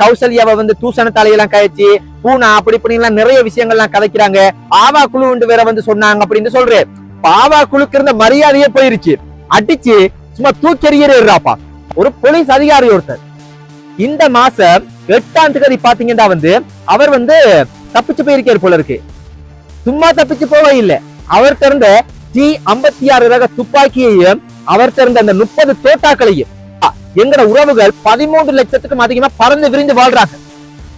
கௌசல்யாவை வந்து தூசண தலையெல்லாம் கழிச்சு பூனா அப்படி இப்படி எல்லாம் நிறைய விஷயங்கள்லாம் கதைக்கிறாங்க. ஆவா குழு வேற வந்து சொன்னாங்க அப்படின்னு சொல்றேன். பாவா குழுக்கு இருந்த மரியாதையே போயிருச்சு. அடிச்சு சும்மா தூக்கெறியறாப்பா ஒரு போலீஸ் அதிகாரி ஒருத்தர். இந்த மாசம் எட்டாம் தேதி பாத்தீங்கன்னா வந்து அவர் வந்து தப்பிச்சு போயிருக்காரு போல இருக்கு. சும்மா தப்பிச்சு போவே இல்ல. அவர் திறந்த டி ஐம்பத்தி ஆறு ரக துப்பாக்கியையும் அவர் திறந்த அந்த முப்பது தோட்டாக்களையும் எங்கட உறவுகள் பதிமூன்று லட்சத்துக்கும் அதிகமா பறந்து விரிந்து வாழ்றாங்க.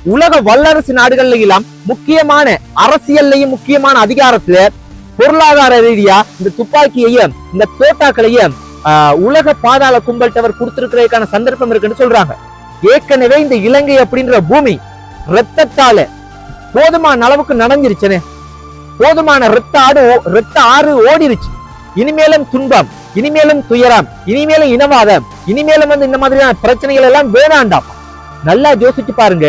உலக வல்லரசு நாடுகள்ல எல்லாம் முக்கியமான அரசியல்லையும் முக்கியமான அதிகாரத்துல பொருளாதார ரீதியா இந்த துப்பாக்கியையும் இந்த தோட்டாக்களையும் ஆஹ், உலக பாதாள கும்பல்ட்டவர் கொடுத்திருக்கிறதுக்கான சந்தர்ப்பம் இருக்குன்னு சொல்றாங்க. ஏற்கனவே இந்த இலங்கை அப்படின்ற பூமி ரத்தத்தால போதுமான அளவுக்கு நனைஞ்சிருச்சுனே போதுமான ரத்த ஆடு ரத்த ஆறு ஓடிருச்சு. இனிமேலும் துன்பம் இனிமேலும் துயரம் இனிமேலும் இனவாதம் இனிமேலும் வந்து இந்த மாதிரியான பிரச்சனைகள் எல்லாம் வேணாண்டாம். நல்லா யோசிச்சு பாருங்க.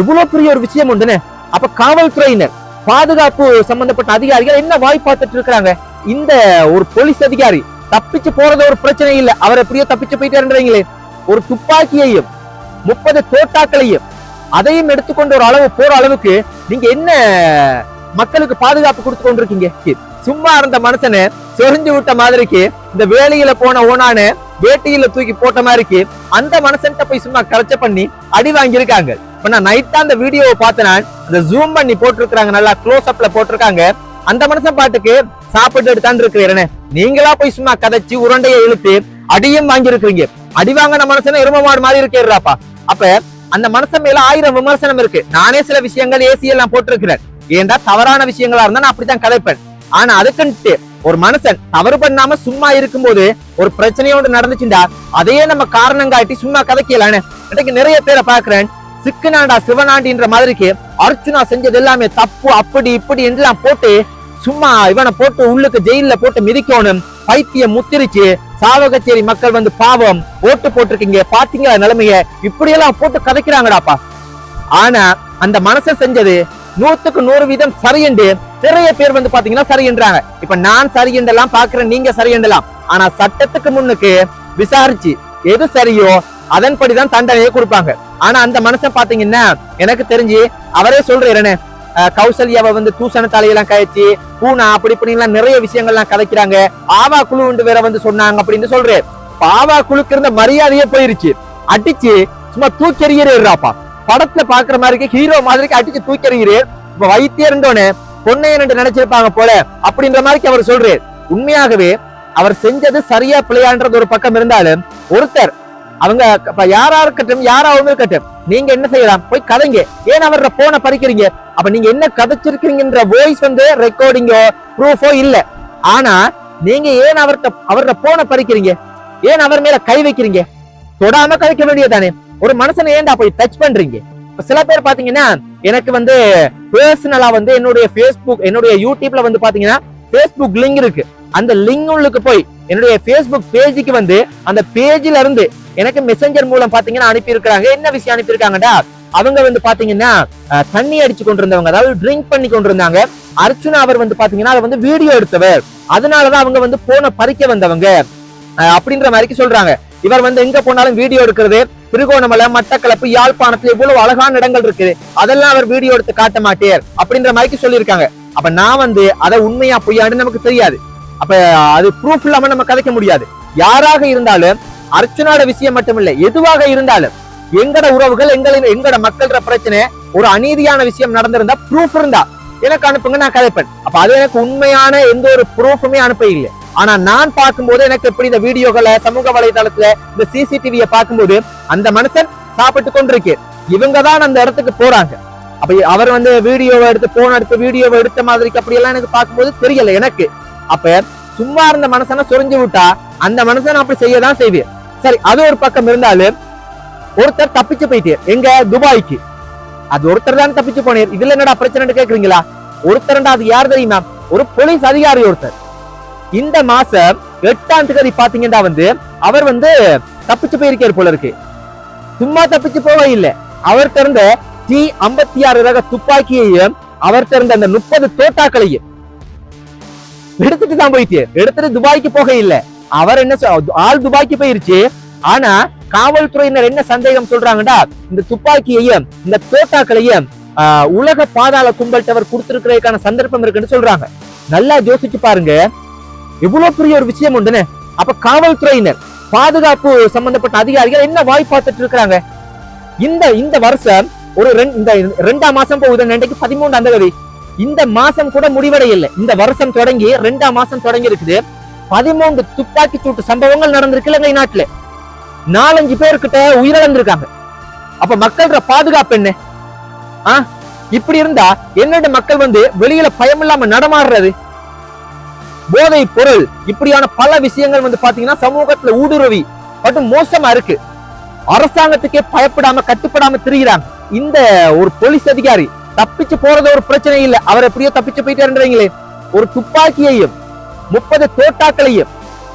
இவ்வளவு பெரிய ஒரு விஷயம் உண்டுன்னு அப்ப காவல்துறையினர் பாதுகாப்பு சம்பந்தப்பட்ட அதிகாரிகள் என்ன வாய் பார்த்துட்டு இருக்கிறாங்க? இந்த ஒரு போலீஸ் அதிகாரி தப்பிச்சு போறது ஒரு பிரச்சனை இல்ல. அவர் எப்படியோ தப்பிச்சு போயிட்டாருன்றீங்களே ஒரு துப்பாக்கியையும் முப்பது தோட்டாக்களையும் அதையும் எடுத்துக்கொண்டு ஒரு அளவு போற அளவுக்கு நீங்க என்ன மக்களுக்கு பாதுகாப்பு கொடுத்து கொண்டிருக்கீங்க சும்மா இருந்த மனுஷனை சொரிஞ்சு விட்ட மாதிரிக்கு இந்த வேலையில போன ஓனானு வேட்டியில தூக்கி போட்ட மாதிரிக்கு அந்த மனசன்ட்ட போய் சும்மா கலச்ச பண்ணி அடி வாங்கியிருக்காங்க. இப்ப நான் நைட்டா அந்த வீடியோவை பார்த்தேன் அந்த ஜூம் பண்ணி போட்டிருக்காங்க நல்லா க்ளோஸ் அப்ல போட்டிருக்காங்க. அந்த மனுஷன் பாட்டுக்கு சாப்பிட்டு எடுத்தாண்டு இருக்கிறேன் நீங்களா போய் சும்மா கதைச்சு உருண்டையை இழுத்து அடியும் வாங்கியிருக்கிறீங்க. அடி வாங்கின மனுஷன எரும மாடு மாதிரி இருக்கேறாப்பா. அப்ப அந்த மனுஷன் மேல ஆயிரம் விமர்சனம் இருக்கு. நானே சில விஷயங்கள் ஏசி எல்லாம் போட்டிருக்கிறேன். ஏன்டா தவறான விஷயங்களா இருந்தா நான் அப்படித்தான் கதைப்பேன். ஆனா அதுக்குன்ட்டு ஒரு மனுஷன் தவறு பண்ணாம சும்மா இருக்கும்போது ஒரு பிரச்சனையோடு நடந்துச்சுண்டா அதையே நம்ம காரணம் காட்டி சும்மா கதைக்கலான்னு இன்னைக்கு நிறைய பேரை பாக்குறேன் சிக்குனாண்டா சிவனாண்டின்ற மாதிரிக்கு அர்ச்சுனா செஞ்சது எல்லாமே தப்பு அப்படி இப்படி எல்லாம் போட்டு சும்மா இவனை போட்டு உள்ளுக்கு ஜெயில போட்டு மிதிக்கணும். பைத்தியம் முத்திரிச்சு. சாவகச்சேரி மக்கள் வந்து பாவம். ஓட்டு போட்டிருக்கீங்க. பாத்தீங்களா நிலைமைய? இப்படி எல்லாம் போட்டு கதைக்கிறாங்கடாப்பா. ஆனா அந்த மனசை செஞ்சது நூத்துக்கு நூறு வீதம் சரியண்டு நிறைய பேர் வந்து பாத்தீங்கன்னா சரியன்றாங்க இப்ப நான் சரியென்றலாம் பாக்குறேன் நீங்க சரியென்றலாம் ஆனா சட்டத்துக்கு முன்னுக்கு விசாரிச்சு எது சரியோ அதன்படிதான் தண்டனையை கொடுப்பாங்க. ஆனா அந்த மனுஷன் பாத்தீங்கன்னா எனக்கு தெரிஞ்சு அவரே சொல்றேன் கௌசல்யாவை வந்து தூசண தலையெல்லாம் கழிச்சு பூனா அப்படி இப்படி எல்லாம் நிறைய விஷயங்கள்லாம் கதைக்கிறாங்க. ஆவா குழு வேற வந்து சொன்னாங்க அப்படின்னு சொல்றேன் பாவா ஆவா குழுக்கு இருந்த மரியாதையே போயிருச்சு. அடிச்சு சும்மா தூக்கி படத்துல பாக்குற மாதிரி ஹீரோ மாதிரி அடிச்சு தூக்கி எறிகிறே இப்ப வைத்தியர்ன்றோன்னு பொன்னையன் என்று நினைச்சிருப்பாங்க போல அப்படின்ற மாதிரி அவர் சொல்றேன் உண்மையாகவே அவர் செஞ்சது சரியா பிள்ளையான்றது ஒரு பக்கம் இருந்தாலும் ஒருத்தர் அவங்க யாரா இருக்கட்டும் யாராவும் இருக்கட்டும் நீங்க என்ன செய்யலாம்? போய் கதைங்க. ஏன் அவர போன பறிக்கிறீங்க? அப்ப நீங்க என்ன கதைச்சிருக்கீங்கன்ற வாய்ஸ் வந்து ரெக்கார்டிங்கோ ப்ரூஃபோ இல்ல. ஆனா நீங்க ஏன் அவர்கிட்ட அவரோட போன பறிக்கிறீங்க? ஏன் அவர் மேல கை வைக்கிறீங்க? தொடாம கதைக்க வேண்டியதானே ஒரு மனுஷனை ஏன்டா போய் டச் பண்றீங்க? சில பேர் பாத்தீங்கன்னா எனக்கு வந்து பர்சனலா வந்து என்னுடைய ஃபேஸ்புக் என்னுடைய யூடியூப்ல வந்து பாத்தீங்கன்னா ஃபேஸ்புக் லிங்க் இருக்கு. அந்த லிங்க் உள்ளுக்கு போய் என்னுடைய ஃபேஸ்புக் பேஜுக்கு வந்து அந்த பேஜ்ல இருந்து எனக்கு மெசஞ்சர் மூலம் பாத்தீங்கன்னா அனுப்பி இருக்கிறாங்க என்ன விஷயம் அனுப்பி இருக்காங்கடா அவங்க வந்து பாத்தீங்கன்னா தண்ணி அடிச்சு கொண்டிருந்தவங்க அதாவது ட்ரிங்க் பண்ணி கொண்டிருந்தாங்க. அர்ச்சுனா அவர் வந்து பாத்தீங்கன்னா அதை வந்து வீடியோ எடுத்தவர். அதனாலதான் அவங்க வந்து போன பறிக்க வந்தவங்க. அப்படின்ற மாதிரி சொல்றாங்க. இவர் வந்து எங்க போனாலும் வீடியோ எடுக்கிறது திருகோணமலை மட்டக்களப்பு யாழ்ப்பாணத்துல இவ்வளவு அழகான இடங்கள் இருக்குது அதெல்லாம் அவர் வீடியோ எடுத்து காட்ட மாட்டேர் அப்படின்ற மாதிரி சொல்லியிருக்காங்க. அப்ப நான் வந்து அதை உண்மையா பொய்யான்னு நமக்கு தெரியாது. அப்ப அது ப்ரூஃப் இல்லாம நம்ம கதைக்க முடியாது. யாராக இருந்தாலும் அர்ச்சனோட விஷயம் மட்டும் இல்ல எதுவாக இருந்தாலும் எங்கட உறவுகள் எங்களின் எங்கட மக்கள்ற பிரச்சனை ஒரு அநீதியான விஷயம் நடந்திருந்தா ப்ரூஃப் இருந்தா. எனக்கு அனுப்புங்க நான் கதைப்பேன். அப்ப அது எனக்கு உண்மையான எந்த ஒரு ப்ரூஃபுமே அனுப்ப இல்லை. ஆனா நான் பார்க்கும்போது எனக்கு எப்படி இந்த வீடியோகளை சமூக வலைதளத்துல இந்த சிசிடிவியை பார்க்கும்போது அந்த மனுஷன் சாப்பிட்டு கொண்டிருக்கு. இவங்க தான் அந்த இடத்துக்கு போறாங்க. அப்ப அவர் வந்து வீடியோவை எடுத்து போன் எடுத்து வீடியோவை எடுத்த மாதிரி அப்படி எல்லாம் எனக்கு பார்க்கும்போது தெரியல எனக்கு. அப்ப சும்மா இருந்த மனுஷனை சொரிஞ்சு விட்டா அந்த மனுஷன் அப்படி செய்யதான் செய்வேன். சரி அது ஒரு பக்கம் இருந்தாலும் ஒருத்தர் தப்பிச்சு போயிட்டு எங்க? துபாய்க்கு. அது ஒருத்தர் தான் தப்பிச்சு போனீர் இதுல என்னடா பிரச்சனை கேக்குறீங்களா? ஒருத்தர்டா அது யார் தெரியுமா? ஒரு போலீஸ் அதிகாரி ஒருத்தர். இந்த மாசம் எட்டாம் தேதி பாத்தீங்கன்னா வந்து அவர் வந்து தப்பிச்சு போயிருக்காரு போல இருக்கு. சும்மா தப்பிச்சு போக இல்லை. அவர் திறந்த டி ஐம்பத்தி ஆறு ரக துப்பாக்கியையும் அவர் திறந்த அந்த முப்பது தோட்டாக்களையும் எடுத்துட்டு தான் போயிட்டு எடுத்துட்டு துபாய்க்கு போக இல்ல. அவர் என்ன ஆள் துபாய்க்கு போயிருச்சு. ஆனா காவல்துறையினர் என்ன சந்தேகம் சொல்றாங்கடா இந்த துப்பாக்கியையும் இந்த தோட்டாக்களையும் ஆஹ், உலக பாதாள கும்பல்ட்டவர் கொடுத்திருக்கிறதுக்கான சந்தர்ப்பம் இருக்குன்னு சொல்றாங்க. நல்லா யோசிச்சு பாருங்க. இவ்வளவு பெரிய ஒரு விஷயம் உண்டுன்னு? அப்ப காவல்துறையினர் பாதுகாப்பு சம்பந்தப்பட்ட அதிகாரிகள் என்ன வாய் பார்த்துட்டு இருக்கிறாங்க? இந்த இந்த வருஷம் ஒரு ரெண்- இந்த ரெண்டாம் மாசம் போகுது நினைக்கு பதிமூணாம் தேதி. இந்த மாசம் கூட முடிவடையில்லை இந்த வருஷம் தொடங்கி ரெண்டாம் மாசம் தொடங்கி இருக்குது பதிமூன்று துப்பாக்கி சூட்டு சம்பவங்கள் நடந்திருக்கு இலங்கை நாட்டுல. நாலஞ்சு பேர்கிட்ட உயிரிழந்திருக்காங்க. அப்ப மக்களோட பாதுகாப்பு என்ன? ஆஹ் இப்படி இருந்தா என்னோட மக்கள் வந்து வெளியில பயம் இல்லாம நடமாடுறது? போதை பொருள் இப்படியான பல விஷயங்கள் வந்து பாத்தீங்கன்னா சமூகத்துல ஊடுருவி மற்றும் மோசமா இருக்கு. அரசாங்கத்துக்கே பயப்படாம கட்டுப்படாம திரிகிறாங்க. இந்த ஒரு போலீஸ் அதிகாரி தப்பிச்சு போறது ஒரு பிரச்சனை இல்ல. அவர் எப்படியோ தப்பிச்சு போயிட்டாருன்றீங்களே. ஒரு துப்பாக்கியையும் முப்பது தோட்டாக்களையும்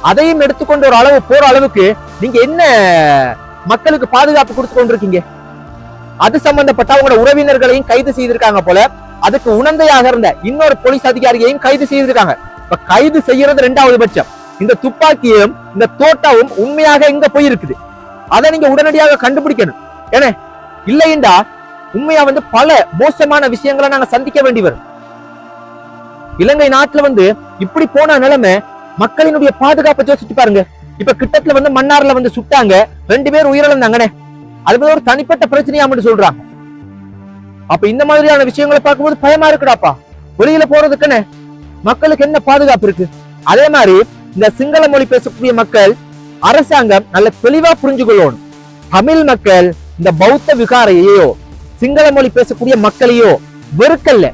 அதையும் எடுத்துக்கொண்டு ஒரு அளவு போற அளவுக்கு நீங்க என்ன மக்களுக்கு பாதுகாப்பு கொடுத்து கொண்டிருக்கீங்க? அது சம்பந்தப்பட்ட அவங்களோட உறவினர்களையும் கைது செய்திருக்காங்க போல அதுக்கு உணர்ந்தையாக இருந்த இன்னொரு போலீஸ் அதிகாரியையும் கைது செய்திருக்காங்க. இப்ப கைது செய்யறது ரெண்டாவது பட்சம். இந்த துப்பாக்கியும் இந்த தோட்டாவும் உண்மையாக எங்க போயிருக்குது? அதை நீங்க உடனடியாக கண்டுபிடிக்கணும். ஏன்னா இல்லைண்டா உண்மையா வந்து பல மோசமான விஷயங்களை நாங்க சந்திக்க வேண்டி வரும். இலங்கை நாட்டுல வந்து இப்படி போன நிலைமை மக்களினுடைய பாதுகாப்பை யோசிச்சு பாருங்க. இப்ப கிட்டத்துல வந்து மன்னார்ல வந்து சுட்டாங்க. ரெண்டு பேர் உயிரிழந்தாங்கண்ணே அது ஒரு தனிப்பட்ட பிரச்சனையா மட்டும் சொல்றாங்க. அப்ப இந்த மாதிரியான விஷயங்களை பார்க்கும்போது பயமா இருக்குடாப்பா? வெளியில போறதுக்குன்னு மக்களுக்கு என்ன பாதுகாப்பு இருக்கு? அதே மாதிரி இந்த சிங்கள மொழி பேசக்கூடிய மக்கள் அரசாங்கம் நல்ல தெளிவா புரிஞ்சு கொள்ளணும் தமிழ் மக்கள் இந்த பௌத்த விகாரையோ சிங்கள மொழி பேசக்கூடிய மக்களையோ வெறுக்கல்ல.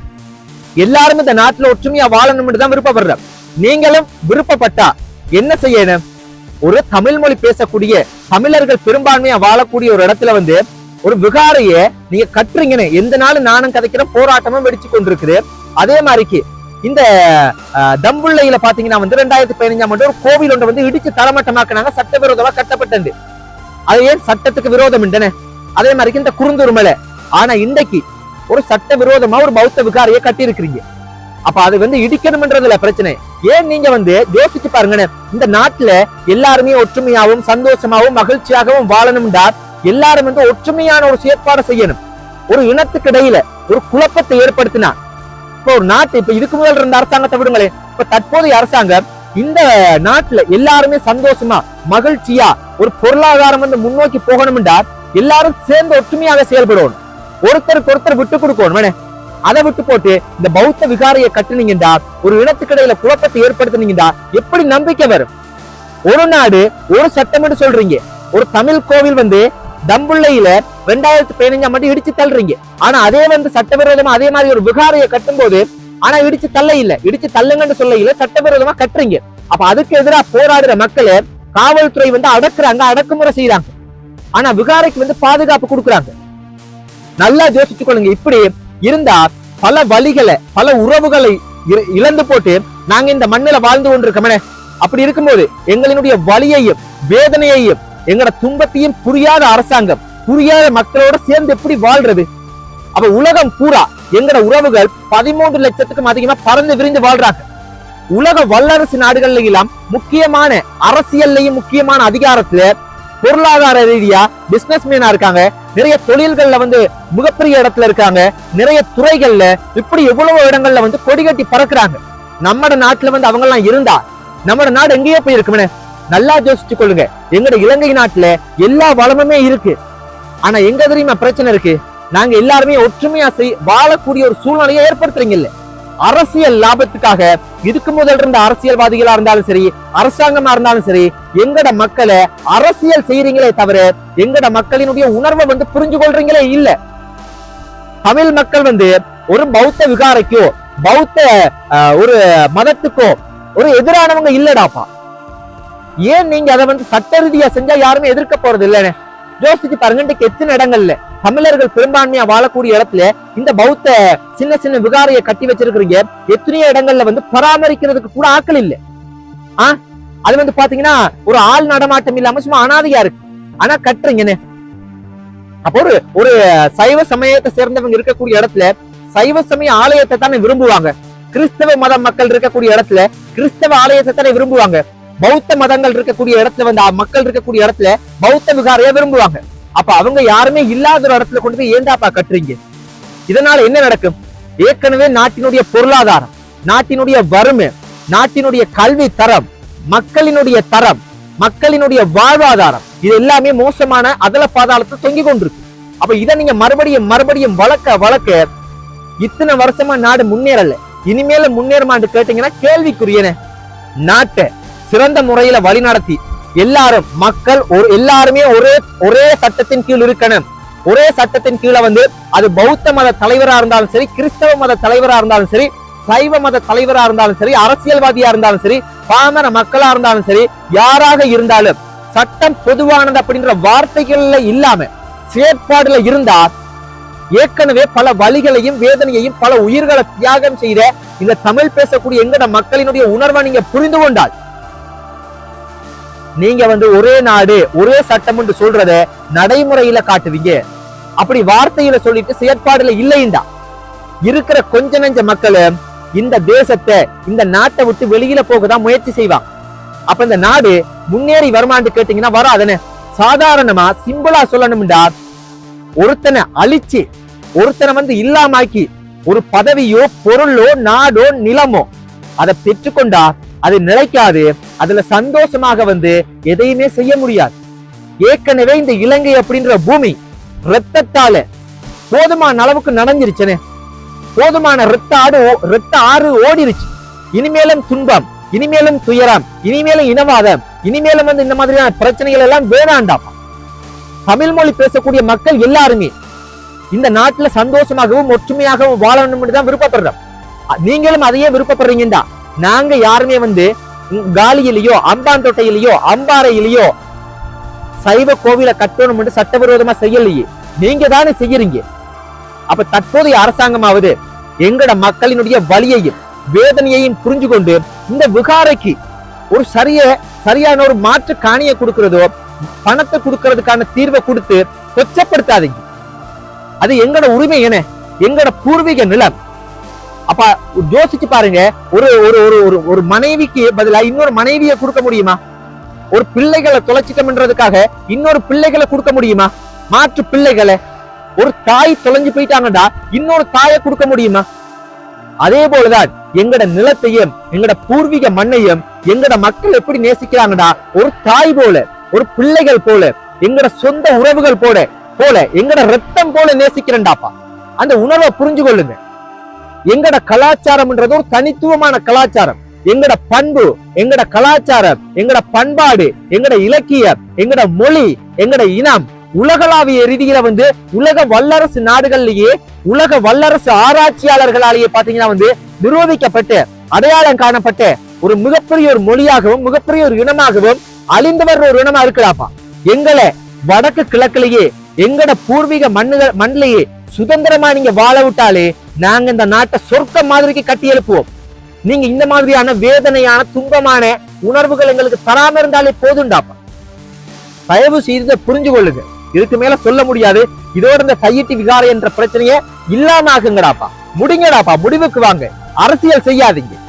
எல்லாரும் இந்த நாட்டுல ஒற்றுமையா வாழணும்னு தான் விருப்பப்படுற நீங்களும் விருப்பப்பட்டா என்ன செய்யணும்? ஒரு தமிழ் மொழி பேசக்கூடிய தமிழர்கள் பெரும்பான்மையா வாழக்கூடிய ஒரு இடத்துல வந்து ஒரு விகாரைய நீங்க கட்டுறீங்கன்னு எந்த நாளும் நானும் கதைக்கிற போராட்டமும் வெடிச்சு கொண்டிருக்குது. அதே மாதிரிக்கு இந்த தம்புள்ளையில பாத்தீங்கன்னா வந்து ரெண்டாயிரத்தி பதினஞ்சாம் ஆண்டு ஒரு கோவில் ஒன்றை வந்து இடிச்சு தரமட்டமாக்குனாங்க சட்டவிரோதமா கட்டப்பட்டது. அது ஏன் சட்டத்துக்கு விரோதம் என்றன? அதே மாதிரி இந்த குறுந்தூர் மலை. ஆனா இன்றைக்கு ஒரு சட்ட விரோதமா ஒரு பௌத்த விகாரையை கட்டி இருக்கிறீங்க அப்ப அது வந்து இடிக்கணும்ன்றதுல பிரச்சனை. ஏன் நீங்க வந்து யோசிச்சு பாருங்கண்ணே இந்த நாட்டுல எல்லாருமே ஒற்றுமையாகவும் சந்தோஷமாவும் மகிழ்ச்சியாகவும் வாழணும்டா எல்லாரும் வந்து ஒற்றுமையான ஒரு செயற்பாடு செய்யணும். ஒரு இனத்துக்கு இடையில ஒரு குழப்பத்தை ஏற்படுத்தினா இப்போ ஒரு நாட்டு இப்ப இதுக்கு முதல் இருந்த அரசாங்கத்தை விடுங்களேன். இப்ப தற்போதைய அரசாங்கம் இந்த நாட்டுல எல்லாருமே சந்தோஷமா மகிழ்ச்சியா ஒரு பொருளாதாரம் வந்து முன்னோக்கி போகணும்டா எல்லாரும் சேர்ந்து ஒற்றுமையாக செயல்படணும். ஒருத்தருக்கு ஒருத்தர் விட்டு கொடுக்கணும் அதை விட்டு போட்டு இந்த பௌத்த விகாரையை கட்டுனீங்கடா ஒரு இனத்துக்கிடையில குழப்பத்தை ஏற்படுத்தினீங்கடா எப்படி நம்பிக்கை வரும்? ஒரு நாடு ஒரு சட்டம் சொல்றீங்க. ஒரு தமிழ் கோவில் வந்து தம்புள்ளையில ரெண்டாயிரத்தி பதினஞ்சாம் மட்டும் இடிச்சு தள்ளுறீங்க. ஆனா அதே வந்து சட்டவிரோதமா அதே மாதிரி ஒரு விகாரையை கட்டும் போது ஆனா இடிச்சு தள்ள இல்ல இடிச்சு தள்ளுங்கன்னு சொல்ல இல்ல சட்டவிரோதமா கட்டுறீங்க. அப்ப அதுக்கு எதிராக போராடுற மக்களை காவல்துறை வந்து அடக்குறாங்க அடக்குமுறை செய்யறாங்க ஆனா விகாரைக்கு வந்து பாதுகாப்பு கொடுக்குறாங்க. நல்லா யோசிச்சு கொள்ளுங்க. இப்படி இருந்தா பல வழிகளை பல உறவுகளை இ- இழந்து போட்டு நாங்க இந்த மண்ணில வாழ்ந்து கொண்டிருக்கோமே அப்படி இருக்கும்போது எங்களினுடைய வலியையும் வேதனையையும் எங்கட துன்பத்தையும் புரியாத அரசாங்கம் புரியாத மக்களோட சேர்ந்து எப்படி வாழ்றது? அப்ப உலகம் பூரா எங்கட உறவுகள் பதிமூன்று லட்சத்துக்கும் அதிகமா பறந்து விரிந்து வாழ்றாங்க. உலக வல்லரசு நாடுகள்ல எல்லாம் முக்கியமான அரசியல்லையும் முக்கியமான அதிகாரத்துல பொருளாதார ரீதியா பிசினஸ் மேனா இருக்காங்க. நிறைய தொழில்கள்ல வந்து மிகப்பெரிய இடத்துல இருக்காங்க. நிறைய துறைகள்ல இப்படி எவ்வளவு இடங்கள்ல வந்து கொடி கட்டி பறக்குறாங்க. நம்மட நாட்டுல வந்து அவங்க எல்லாம் இருந்தா நம்மட நாடு எங்கேயோ போயிருக்குமே நல்லா யோசிச்சு கொள்ளுங்க. எங்கட இலங்கை நாட்டுல எல்லா வளமுமே இருக்கு. ஆனா எங்க தெரியுமா பிரச்சனை இருக்கு? நாங்க எல்லாருமே ஒற்றுமையா செய் வாழக்கூடிய ஒரு சூழ்நிலையை ஏற்படுத்துறீங்க இல்ல. அரசியல் லாபத்துக்காக இதுக்கு முதல் இருந்த அரசியல்வாதிகளா இருந்தாலும் சரி அரசாங்கமா இருந்தாலும் சரி எங்கட மக்களை அரசியல் செய்யறீங்களே தவிர எங்கட மக்களினுடைய உணர்வை வந்து புரிஞ்சு கொள்றீங்களே இல்ல. தமிழ் மக்கள் வந்து ஒரு பௌத்த விகாரைக்கோ பௌத்த ஒரு மதத்துக்கோ ஒரு எதிரானவங்க இல்லடாப்பா. ஏன் நீங்க அதை வந்து சட்ட ரீதியா செஞ்சா யாருமே எதிர்க்க போறது இல்லைன்னு? யோசிச்சு பாருங்க இன்றைக்கு எத்தனை இடங்கள்ல தமிழர்கள் பெரும்பான்மையா வாழக்கூடிய இடத்துல இந்த பௌத்த சின்ன சின்ன விகாரையை கட்டி வச்சிருக்கிறீங்க. எத்தனையோ இடங்கள்ல வந்து பராமரிக்கிறதுக்கு கூட ஆக்கள் இல்ல. ஆ? அது வந்து பாத்தீங்கன்னா ஒரு ஆள் நடமாட்டம் இல்லாம சும்மா அனாதையா இருக்கு. ஆனா கட்டுறீங்கன்னு. அப்போ ஒரு ஒரு சைவ சமயத்தை சேர்ந்தவங்க இருக்கக்கூடிய இடத்துல சைவ சமய ஆலயத்தை தானே விரும்புவாங்க. கிறிஸ்தவ மத மக்கள் இருக்கக்கூடிய இடத்துல கிறிஸ்தவ ஆலயத்தை தானே விரும்புவாங்க. பௌத்த மதங்கள் இருக்கக்கூடிய இடத்துல வந்து மக்கள் இருக்கக்கூடிய இடத்துல பௌத்த விகாரைய விரும்புவாங்க. அப்ப அவங்க யாருமே இல்லாத ஒரு இடத்துல கொண்டு போய் ஏந்தாப்பா கட்டுறீங்க? இதனால என்ன நடக்கும்? ஏற்கனவே நாட்டினுடைய பொருளாதாரம் நாட்டினுடைய வறுமை நாட்டினுடைய கல்வி தரம் மக்களினுடைய தரம் மக்களினுடைய வாழ்வாதாரம் இது எல்லாமே மோசமான அதல பாதாளத்தை தொங்கி கொண்டிருக்கு. அப்ப இதை நீங்க மறுபடியும் மறுபடியும் வளர்க்க வளர்க்க இத்தனை வருஷமா நாடு முன்னேறல. இனிமேல முன்னேறமான்னு கேட்டீங்கன்னா கேள்விக்குரியன நாட்டை சிறந்த முறையில வழிநடத்தி எல்லாரும் மக்கள் ஒரு எல்லாருமே ஒரே ஒரே சட்டத்தின் கீழ் இருக்கணும். ஒரே சட்டத்தின் கீழே வந்து அது பௌத்த மத தலைவரா இருந்தாலும் சரி கிறிஸ்தவ மத தலைவரா இருந்தாலும் சரி சைவ மத தலைவரா இருந்தாலும் சரி அரசியல்வாதியா இருந்தாலும் சரி பாமர மக்களா இருந்தாலும் சரி யாராக இருந்தாலும் சட்டம் பொதுவானது அப்படின்ற வார்த்தைகள்ல இல்லாம செயற்பாடுல இருந்தா ஏற்கனவே பல வழிகளையும் வேதனையையும் பல உயிர்களை தியாகம் செய்த இந்த தமிழ் பேசக்கூடிய எங்கட மக்களினுடைய உணர்வை நீங்க புரிந்து கொண்டால் நீங்க வந்து ஒரே நாடு ஒரே சட்டம் என்று சொல்றத நடைமுறையில காட்டுவீங்க. அப்படி வார்த்தையில சொல்லிட்டு செயற்பாடுல இல்லைண்டா இருக்கிற கொஞ்ச நெஞ்ச மக்களும் இந்த தேசத்தை இந்த நாட்டை விட்டு வெளியில போகதான் முயற்சி செய்வாங்க. அப்ப இந்த நாடு முன்னேறி வருமான்னு கேட்டீங்கன்னா வராதுன்னு. சாதாரணமா சிம்பிளா சொல்லணும்டா ஒருத்தனை அழிச்சு ஒருத்தனை வந்து இல்லாமாக்கி ஒரு பதவியோ பொருளோ நாடோ நிலமோ அதை பெற்றுக்கொண்டா அது நிலைக்காது. அதுல சந்தோஷமாக வந்து எதையுமே செய்ய முடியாது. ஏற்கனவே இந்த இலங்கை அப்படின்ற பூமி ரத்தத்தால போதுமான அளவுக்கு நடந்துருச்சுன்னு போதுமான ரத்த ஆடு ரத்த ஆறு ஓடிருச்சு. இனிமேலும் துன்பம் இனிமேலும் துயரம் இனிமேலும் இனவாதம் இனிமேலும் வந்து இந்த மாதிரியான பிரச்சனைகள் எல்லாம் வேணாண்டாம்? தமிழ் மொழி பேசக்கூடிய மக்கள் எல்லாருமே இந்த நாட்டுல சந்தோஷமாகவும் ஒற்றுமையாகவும் வாழணும் தான் விருப்பப்படுறோம். நீங்களும் அதையே விருப்பப்படுறீங்கடா நாங்க யாருமே வந்து காலியிலையோ அம்பான் அம்பாந்தோட்டையிலேயோ அம்பாறையிலேயோ சைவ கோவிலை கட்டணும் சட்டவிரோதமா செய்யலையே. நீங்க தானே செய்யறீங்க. அப்ப தற்போதைய அரசாங்கமாவது எங்கட மக்களினுடைய வலியையும் வேதனையையும் புரிஞ்சு கொண்டு இந்த விகாரைக்கு ஒரு சரிய சரியான ஒரு மாற்று காணியை கொடுக்கிறதோ பணத்தை கொடுக்கறதுக்கான தீர்வை கொடுத்து கொச்சப்படுத்தாதீங்க அது எங்கட உரிமை என எங்கட பூர்வீக நிலம். அப்ப யோசிச்சு பாருங்க ஒரு ஒரு ஒரு ஒரு ஒரு மனைவிக்கு பதிலா இன்னொரு மனைவியை கொடுக்க முடியுமா? ஒரு பிள்ளைகளை தொலைச்சிட்டோம்ன்றதுக்காக இன்னொரு பிள்ளைகளை கொடுக்க முடியுமா? மாற்று பிள்ளைகளை. ஒரு தாய் தொலைஞ்சு போயிட்டாங்கடா இன்னொரு தாயை கொடுக்க முடியுமா? அதே போலதான் எங்கட நிலத்தையும் எங்கட பூர்வீக மண்ணையும் எங்கட மக்கள் எப்படி நேசிக்கிறாங்கடா ஒரு தாய் போல ஒரு பிள்ளைகள் போல எங்கட சொந்த உறவுகள் போல போல எங்கட ரத்தம் போல நேசிக்கிறேன்டாப்பா. அந்த உணர்வை புரிஞ்சு கொள்ளுங்க எங்கட கலாச்சாரம்ன்றது ஒரு தனித்துவமான கலாச்சாரம். எங்கட பண்பு எங்கட கலாச்சாரம் எங்கட பண்பாடு எங்கட இலக்கியம் எங்கட மொழி எங்கட இனம் உலகளாவிய ரீதியில வந்து உலக வல்லரசு நாடுகள்லயே உலக வல்லரசு ஆராய்ச்சியாளர்களாலேயே பாத்தீங்கன்னா வந்து நிரூபிக்கப்பட்டு அடையாளம் காணப்பட்ட ஒரு மிகப்பெரிய ஒரு மொழியாகவும் மிகப்பெரிய ஒரு இனமாகவும் அழிந்து வர்ற ஒரு இனமா இருக்குடாப்பா எங்களை வடக்கு கிழக்குலயே எங்கட பூர்வீக மண்ணுகள் மண்ணிலேயே சுதந்திரமா நீங்க வாழ விட்டாலே நாங்க இந்த நாட்டை சொர்க்க மாதிரிக்கு கட்டி எழுப்புவோம். நீங்க இந்த மாதிரியான வேதனையான துன்பமான உணர்வுகள் எங்களுக்கு தராம இருந்தாலே போதுண்டாப்பா. தயவு செய்து புரிஞ்சு கொள்ளுங்க. இதுக்கு மேல சொல்ல முடியாது. இதோட இந்த கையிட்டு விகாரம் என்ற பிரச்சனையை இல்லாம ஆகுங்கடாப்பா. முடிங்கடாப்பா. முடிவுக்கு வாங்க. அரசியல் செய்யாதீங்க.